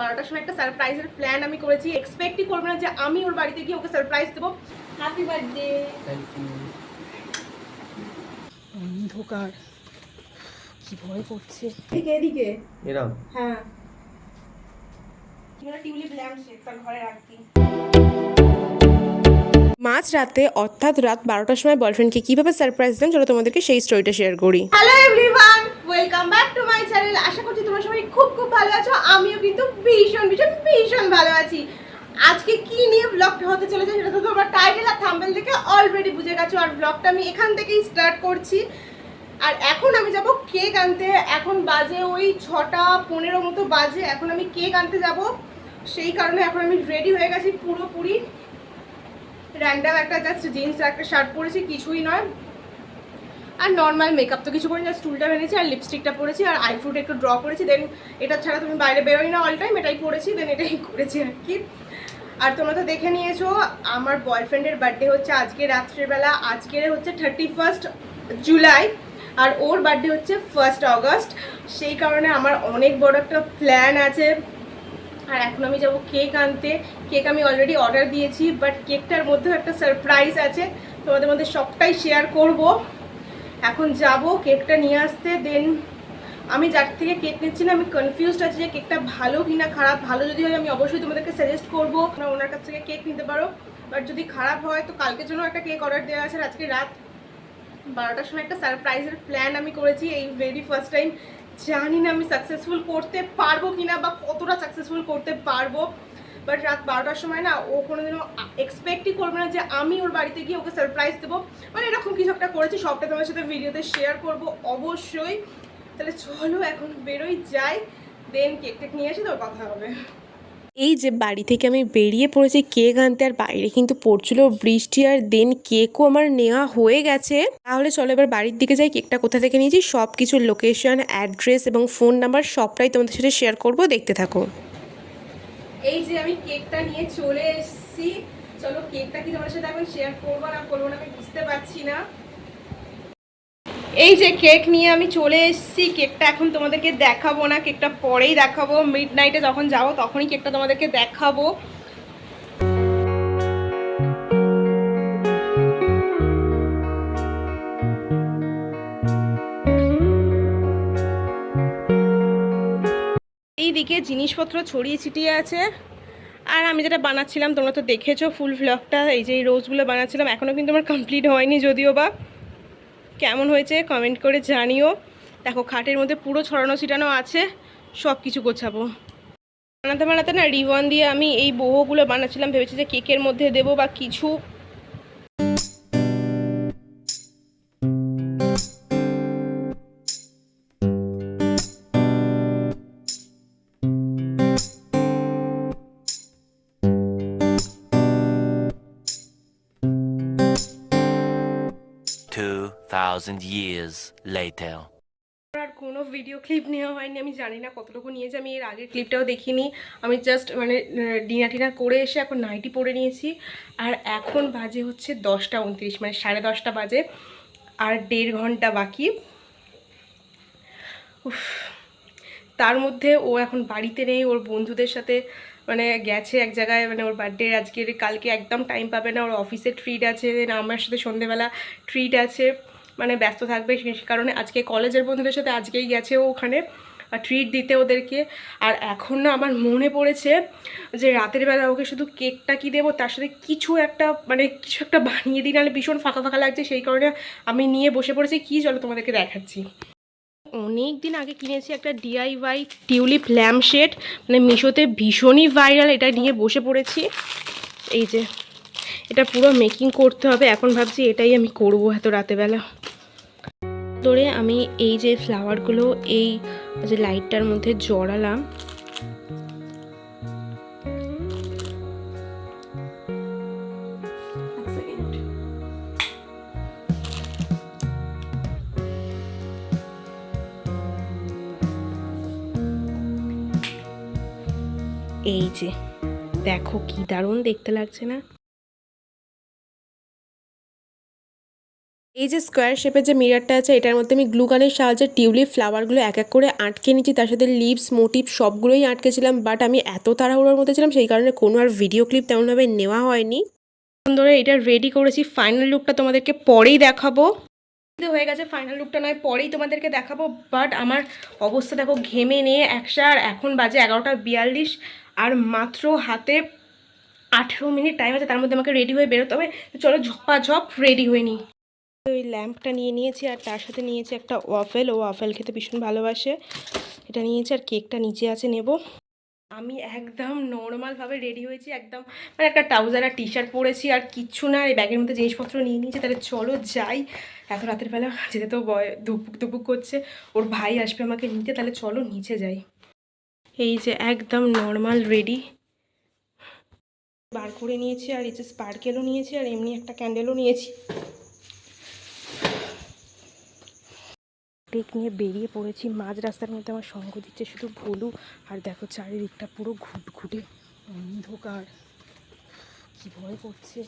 বারোটার সময় একটা সারপ্রাইজের প্ল্যান আমি করেছি। এক্সপেক্টই করবে না যে আমি ওর বাড়িতে গিয়ে ওকে সারপ্রাইজ দেবো। হ্যাপি বার্থডে অন্ধকার। কি ভয় করছে? এদিকে এদিকে। এরম। হ্যাঁ। টিউলিপ ল্যাম্প তার ঘরে মাঝ রাতে অর্থাৎ রাত বারোটার সময় বয়ফ্রেন্ডকে কীভাবে সারপ্রাইজ দেন চলো তোমাদেরকে সেই স্টোরিটা শেয়ার করি। Hello everyone welcome back to my channel আশা করছি তোমরা সবাই খুব খুব ভালো আছো। আমিও কিন্তু ভীষণ ভীষণ ভীষণ ভালো আছি। আজকে কি নিয়ে ব্লগটা হতে চলেছে সেটা তো তোমরা টাইটেল আর থাম্বেল থেকে অলরেডি বুঝে গেছো। আর ব্লগটা আমি এখান থেকেই স্টার্ট করছি। আর এখন আমি যাব কেক আনতে। এখন বাজে ওই ছটা পনেরো মতো বাজে। এখন আমি কেক আনতে যাব। সেই কারণে এখন আমি রেডি হয়ে গেছি পুরোপুরি। র্যান্ডাম একটা জাস্ট জিন্স একটা শার্ট পরেছি, কিছুই নয়। আর নর্মাল মেকআপ তো কিছু করিনি জাস্ট চুলটা বেঁধেছি আর লিপস্টিকটা পরেছি আর আইফ্রুট একটু ড্র করেছি দেন এটা ছাড়া তুমি বাইরে বেরোই না অল টাইম এটাই পরেছি দেন এটাই করেছি আর কি। আর তোমরা তো দেখে নিয়েছো, আমার বয়ফ্রেন্ডের বার্থডে হচ্ছে আজকে রাত্রেবেলা আজকের হচ্ছে থার্টি ফার্স্ট জুলাই আর ওর বার্থডে হচ্ছে ফার্স্ট অগস্ট সেই কারণে আমার অনেক বড় একটা প্ল্যান আছে। আর এখন আমি যাব কেক আনতে কেক আমি অলরেডি অর্ডার দিয়েছি বাট কেকটার মধ্যেও একটা সারপ্রাইজ আছে, তোমাদের মধ্যে সবটাই শেয়ার করব। এখন যাব কেকটা নিয়ে আসতে দেন আমি যার থেকে কেক নিচ্ছি না, আমি কনফিউজড আছি যে কেকটা ভালো কি না খারাপ, ভালো যদি হয় আমি অবশ্যই তোমাদেরকে সাজেস্ট করব। ওনার কাছ থেকে কেক নিতে পারো বাট যদি খারাপ হয় তো কালকের জন্য একটা কেক অর্ডার দেওয়া আছে আজকে রাত বারোটার সময় একটা সারপ্রাইজের প্ল্যান আমি করেছি, এই ভেরি ফার্স্ট টাইম জানি না আমি সাকসেসফুল করতে পারব কিনা বা কতটা সাকসেসফুল করতে পারব। বাট রাত বারোটার সময় না, ও কোনোদিনও এক্সপেক্টই করবে না যে আমি ওর বাড়িতে গিয়ে ওকে সারপ্রাইজ দেবো। মানে এরকম কিছু একটা করেছি, সবটা তোমার সাথে ভিডিওতে শেয়ার করব, অবশ্যই। তাহলে চলো এখন বেরোই, যাই দেন কেক টেক নিয়ে এসে তোর কথা হবে। এই যে বাড়ি থেকে আমি বেরিয়ে পড়েছি কেক আনতে, আর বাইরে কিন্তু পড়ছিল বৃষ্টি, আর দেন কেকও আমার নেওয়া হয়ে গেছে। তাহলে চলো এবার বাড়ির দিকে যাই কেকটা কোথা থেকে নিয়েছি সব কিছুর লোকেশন অ্যাড্রেস এবং ফোন নাম্বার সবটাই তোমাদের সাথে শেয়ার করব, দেখতে থাকো। এই যে আমি কেকটা নিয়ে চলে এসেছি। চলো কেকটা কি তোমার সাথে এখন শেয়ার করব না করব না আমি বুঝতে পারছি না। এই যে কেক নিয়ে আমি চলে এসেছি, কেকটা এখন তোমাদেরকে দেখাবো না, কেকটা পরেই দেখাবো। মিড নাইটে যখন যাব, তখনই কেকটা তোমাদেরকে দেখাবো। এইদিকে জিনিসপত্র ছড়িয়ে ছিটিয়ে আছে। আর আমি যেটা বানাচ্ছিলাম, তোমরা তো দেখেছ ফুল ফ্লকটা এই যে রোজগুলো বানাচ্ছিলাম এখনও কিন্তু আমার কমপ্লিট হয়নি যদিও বা। কেমন হয়েছে কমেন্ট করে জানিও। দেখো, খাটের মধ্যে পুরো ছড়ানো ছিটানো আছে সব কিছু গোছাবো। বানাতে বানাতে না রিবন দিয়ে আমি এই বহুগুলো বানাচ্ছিলাম, ভেবেছি যে কেকের মধ্যে দেবো বা কিছু। 2,000 years later. আর কোনো ভিডিও ক্লিপ নেওয়া হয়নি আমি জানি না কতটুকু নিয়েছি আমি এর আগের ক্লিপটাও দেখিনি। আমি জাস্ট মানে ডিনার টিনার করে এসে এখন নাইটি পরে নিয়েছি। আর এখন বাজে হচ্ছে দশটা উনত্রিশ মানে সাড়ে দশটা বাজে আর দেড় ঘণ্টা বাকি। উফ তার মধ্যে ও এখন বাড়িতে নেই ওর বন্ধুদের সাথে মানে গেছে এক জায়গায় মানে ওর বার্থডে আজকের কালকে একদম টাইম পাবে না ওর অফিসে ট্রিট আছে আমার সাথে সন্ধেবেলা ট্রিট আছে। মানে ব্যস্ত থাকবে সে কারণে আজকে কলেজের বন্ধুদের সাথে আজকেই গেছে ওখানে ট্রিট দিতে ওদেরকে। আর এখন না আমার মনে পড়েছে যে রাতের বেলা ওকে শুধু কেকটা কি দেবো, তার সাথে কিছু একটা মানে কিছু একটা বানিয়ে দিই, নাহলে ভীষণ ফাঁকা ফাঁকা লাগছে, সেই কারণে আমি নিয়ে বসে পড়েছি। কী চলো তোমাদেরকে দেখাচ্ছি। অনেক দিন আগে কিনেছি একটা ডিআইওয়াই টিউলিপ ল্যাম্প শেড মানে মিশোতে ভীষণই ভাইরাল এটা নিয়ে বসে পড়েছি। এই যে, এটা পুরো মেকিং করতে হবে, এখন ভাবছি এটাই আমি করব এত রাতেবেলা ধরে আমি এই যে ফ্লাওয়ারগুলো এই যে লাইটটার মধ্যে জড়ালাম। এই যে দেখো কি দারুণ দেখতে লাগছে না? এই যে স্কোয়ার শেপের যে মিরারটা আছে, এটার মধ্যে আমি গ্লু গানের সাহায্যে টিউলিপ ফ্লাওয়ারগুলো এক এক করে আটকে নিচ্ছি তার সাথে লিভস মোটিভ সবগুলোই আটকেছিলাম বাট আমি এত তাড়াহুড়োর মধ্যে ছিলাম, সেই কারণে কোনো আর ভিডিও ক্লিপ তেমনভাবে নেওয়া হয়নি। সুন্দর এটা রেডি করেছি। ফাইনাল লুকটা তোমাদেরকে পরেই দেখাবো। হয়ে গেছে ফাইনাল লুকটা নয়, পরেই তোমাদেরকে দেখাবো বাট আমার অবস্থা দেখো ঘেমে নিয়ে একশো, আর এখন বাজে এগারোটা বিয়াল্লিশ, আর মাত্র হাতে আঠেরো মিনিট টাইম আছে, তার মধ্যে আমাকে রেডি হয়ে বেরোতে হবে। চলো ঝপাঝপ রেডি হয়ে নিই। ওই ল্যাম্পটা নিয়ে নিয়েছি আর তার সাথে নিয়েছি একটা ওয়াফেল। ও ওয়াফেল খেতে ভীষণ ভালোবাসে। এটা নিয়েছি আর কেকটা নিচে আছে, নেব। আমি একদম নর্মালভাবে রেডি হয়েছি, একদম মানে একটা ট্রাউজার আর টি শার্ট পরেছি আর কিচ্ছু না। এই ব্যাগের মধ্যে জিনিসপত্র নিয়ে নিয়েছি, তাহলে চলো যাই। এত রাতের বেলা যেতে তো বয় ধুপুক ধুপুক করছে। ওর ভাই আসবে আমাকে নিতে, তাহলে চলো নিচে যাই। এই যে একদম নর্মাল রেডি। বার করে নিয়েছি আর এই যে স্পার্কেলও নিয়েছি আর এমনি একটা ক্যান্ডেলও নিয়েছি। কেক নিয়ে বেরিয়ে পড়েছি। মাঝ রাস্তার মধ্যে আমার সঙ্গ দিচ্ছে শুধু ভুলু। আর দেখো চারিদিকটা পুরো ঘুটঘুটে অন্ধকার। কি ভয় করছে।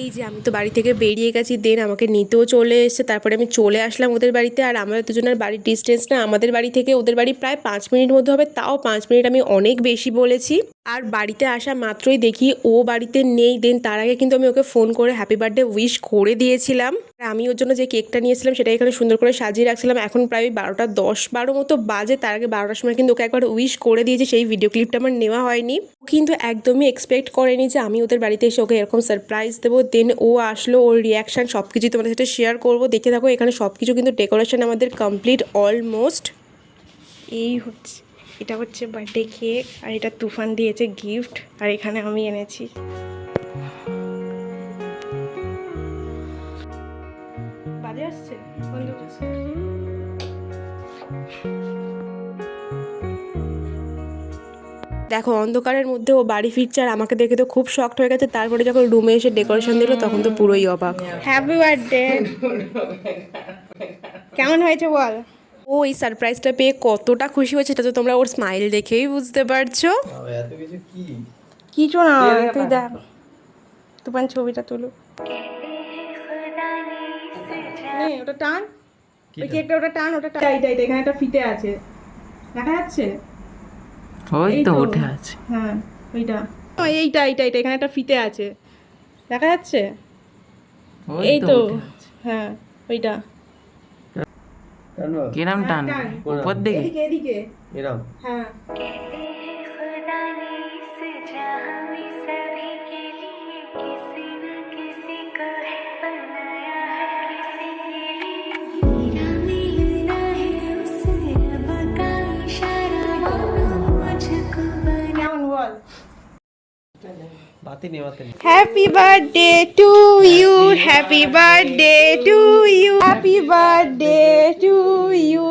এই যে আমি তো বাড়ি থেকে বেরিয়ে গেছি দেন আমাকে নিতেও চলে এসেছে। তারপরে আমি চলে আসলাম ওদের বাড়িতে। আর আমাদের দুজনের বাড়ির ডিস্টেন্স না, আমাদের বাড়ি থেকে ওদের বাড়ি প্রায় পাঁচ মিনিট মধ্যে হবে। তাও পাঁচ মিনিট আমি অনেক বেশি বলেছি। আর বাড়িতে আসা মাত্রই দেখি ও বাড়িতে নেই। দেন তার আগে কিন্তু আমি ওকে ফোন করে হ্যাপি বার্থডে উইশ করে দিয়েছিলাম। আমি ওর জন্য যে কেকটা নিয়েছিলাম সেটা এখানে সুন্দর করে সাজিয়ে রাখছিলাম। এখন প্রায় বারোটা দশ, বারো মতো বাজে। তার আগে বারোটার সময় কিন্তু ওকে একবার উইশ করে দিয়েছি। সেই ভিডিও ক্লিপটা আমার নেওয়া হয়নি। ও কিন্তু একদমই এক্সপেক্ট করেনি যে আমি ওদের বাড়িতে এসে ওকে এরকম সারপ্রাইজ দেবো। দেন ও আসলো, ওর রিয়াকশান সব কিছুই তোমাদের সাথে শেয়ার করব। দেখে থাকো, এখানে সব কিছু কিন্তু ডেকোরেশন আমাদের কমপ্লিট অলমোস্ট এই হচ্ছে। এটা হচ্ছে বার্থডে কেক আর এটা তুফান দিয়েছে গিফট আর এখানে আমি এনেছি। বাজে আসছে? দেখো অন্ধকারের মধ্যে ও বাড়ি ফিরছে আর আমাকে দেখে তো খুব শক্ট হয়ে গেছে। তারপরে যখন রুমে এসে ডেকোরেশন দিল তখন তো পুরোই অবাক। হ্যাপি বার্থডে কেমন হয়েছে বল? ও এই সারপ্রাইজটা পেয়ে কতটা খুশি হয়েছে সেটা তো তোমরা ওর স্মাইল দেখেই বুঝতে পারছ। এত কিছু কি? কিছু না তুই দেখ। তুফান ছবিটা তুলু। নে, ওটা টান। ওই কেকটা ওটা টান ওটা টান। এইটা এইটা এখানে একটা ফিতে আছে। দেখা যাচ্ছে? ওই এই তো। উঠে আছে। হ্যাঁ ওইটা। এইটা এইটা এইটা এখানে একটা ফিতে আছে। দেখা যাচ্ছে? ওই এই তো। হ্যাঁ ওইটা। কিরম টান? টান। উপর দিকে? এদিকে এদিকে। এরম হ্যাঁ। Happy birthday to you happy birthday to you happy birthday to you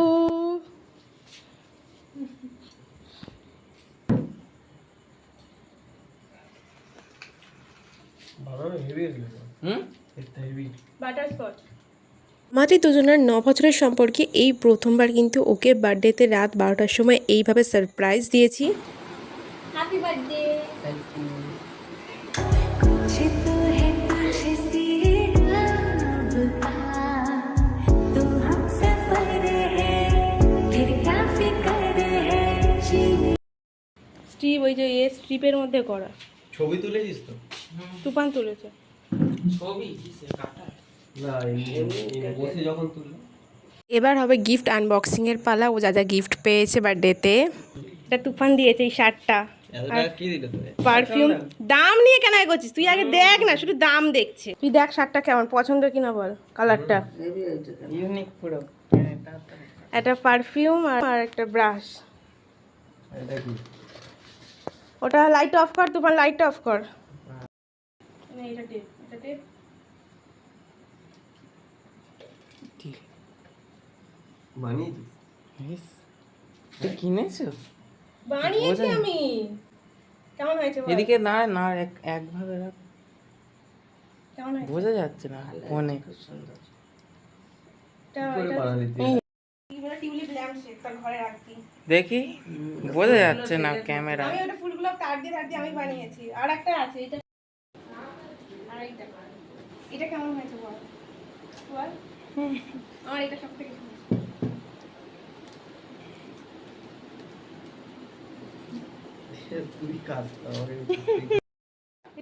আমাদের দুজনের ন বছরের সম্পর্কে এই প্রথমবার কিন্তু ওকে বার্থডেতে রাত বারোটার সময় এইভাবে সারপ্রাইজ দিয়েছি। স্ট্রিপের মধ্যে করা। ছবি তুলেছিস তো? তুফান তুলেছে। ছবি? না এমনি এমনি বসে যখন তুললো। এবার হবে গিফট আনবক্সিং এর পালা। ও যা যা গিফট পেয়েছে বার্থডেতে এটা তুফান দিয়েছে এই শার্টটা। পারফিউম দাম নিয়ে কেন করছিস তুই আগে দেখ না শুধু দাম দেখছে। তুই দেখ শার্টটা কেমন পছন্দ কিনা বল কালারটা ইউনিক পুরো। একটা পারফিউম আর একটা ব্রাশ এটা কি? ওটা লাইট অফ কর তুফান লাইট অফ কর। কিনেছো বানিয়েছি আমি। কেমন হয়েছে এদিকে না না এক একভাবে রাখ। কেমন হয়েছে? বোঝা যাচ্ছে না ফোনে। এটা- করে এটা- বানালি তুই টিউলিপ ল্যাম্প মানছে তোর ঘরে দেখি বোঝা যাচ্ছে না ক্যামেরা। আমি ওটা ফুলগুলো তার দিয়ে তার দিয়ে আমি বানিয়েছি। আর একটা আছে এটা আর এটা কেমন হয়েছে বল? বল। আমার এটা সব থেকে তুই কাজ আমাকে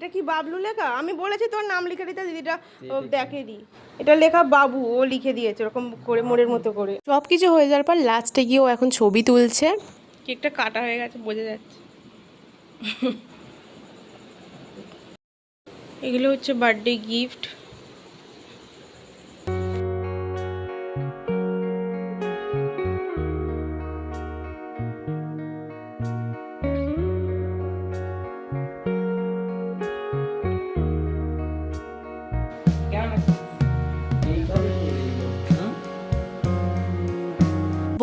এটা কি বাবলু লেখা? আমি বলেছি তোর নাম লিখে দিতে দিদিটা ও দেখে দি। এটা লেখা বাবু ও লিখে দিয়েছে ওরকম করে মোড়ের মতো করে। সব কিছু হয়ে যাওয়ার পর লাস্টে গিয়ে ও এখন ছবি তুলছে। কেকটা কাটা হয়ে গেছে বোঝা যাচ্ছে। এগুলো হচ্ছে বার্থডে গিফট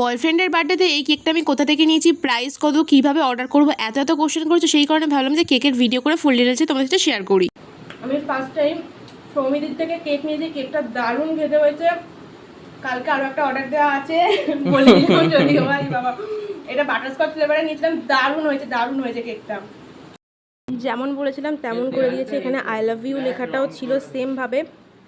বয়ফ্রেন্ডের বার্থডেতে এই কেকটা আমি কোথা থেকে নিয়েছি প্রাইস কত কীভাবে অর্ডার করব এত এত কোশ্চেন করেছ সেই কারণে ভাবলাম যে কেকের ভিডিও করে ফুল ডিটেলসে তোমাদের সাথে শেয়ার করি। আমি ফার্স্ট টাইম সৌমিদির থেকে কেক নিয়েছি কেকটা দারুণ খেতে হয়েছে। কালকে আরও একটা অর্ডার দেওয়া আছে। বলে দিলাম যদিও ভাই বাবা। এটা বাটারস্কচ ফ্লেভারে নিয়েছিলাম দারুণ হয়েছে দারুণ হয়েছে কেকটা যেমন বলেছিলাম তেমন করে দিয়েছে এখানে আই লাভ ইউ লেখাটাও ছিল সেম ভাবে।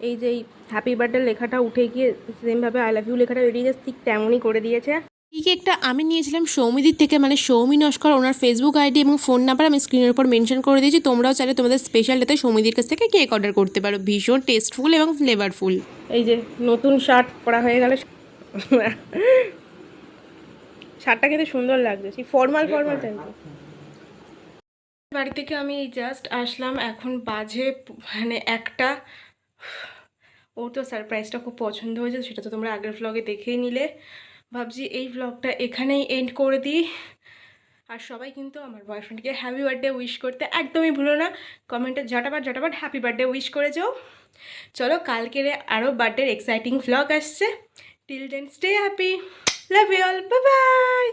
এই যে হ্যাপি বার্থডে লেখাটা উঠে গিয়ে সেম ভাবে আই লাভ ইউ লেখাটা বেরিয়ে গেছে ঠিক তেমনই করে দিয়েছে। এই কেকটা আমি নিয়েছিলাম সৌমিদির থেকে মানে সৌমি নস্কর ওনার ফেসবুক আইডি এবং ফোন নাম্বার আমি স্ক্রিনের উপর মেনশন করে দিয়েছি। তোমরাও চাইলে তোমাদের স্পেশাল ডেতে সৌমিদির কাছ থেকে কেক অর্ডার করতে পারো। ভীষণ টেস্টফুল এবং ফ্লেভারফুল এই যে নতুন শার্ট পরা হয়ে গেল। শার্টটা কিন্তু সুন্দর লাগছে। সেই ফর্মাল ফর্মাল বাড়ি থেকে আমি এই জাস্ট আসলাম। এখন বাজে মানে একটা ওর তো সারপ্রাইজটা খুব পছন্দ হয়েছে, সেটা তো তোমরা আগের ভ্লগে দেখেই নিলে। ভাবছি এই ভ্লগটা এখানেই এন্ড করে দিই। আর সবাই কিন্তু আমার বয়ফ্রেন্ডকে হ্যাপি বার্থডে উইশ করতে একদমই ভুলো না। কমেন্টে ঝটাপাট ঝটাপাট হ্যাপি বার্থডে উইশ করে যাও। চলো, কালকের আরও বার্থডের এক্সাইটিং ভ্লগ আসছে। Till then stay happy love you all bye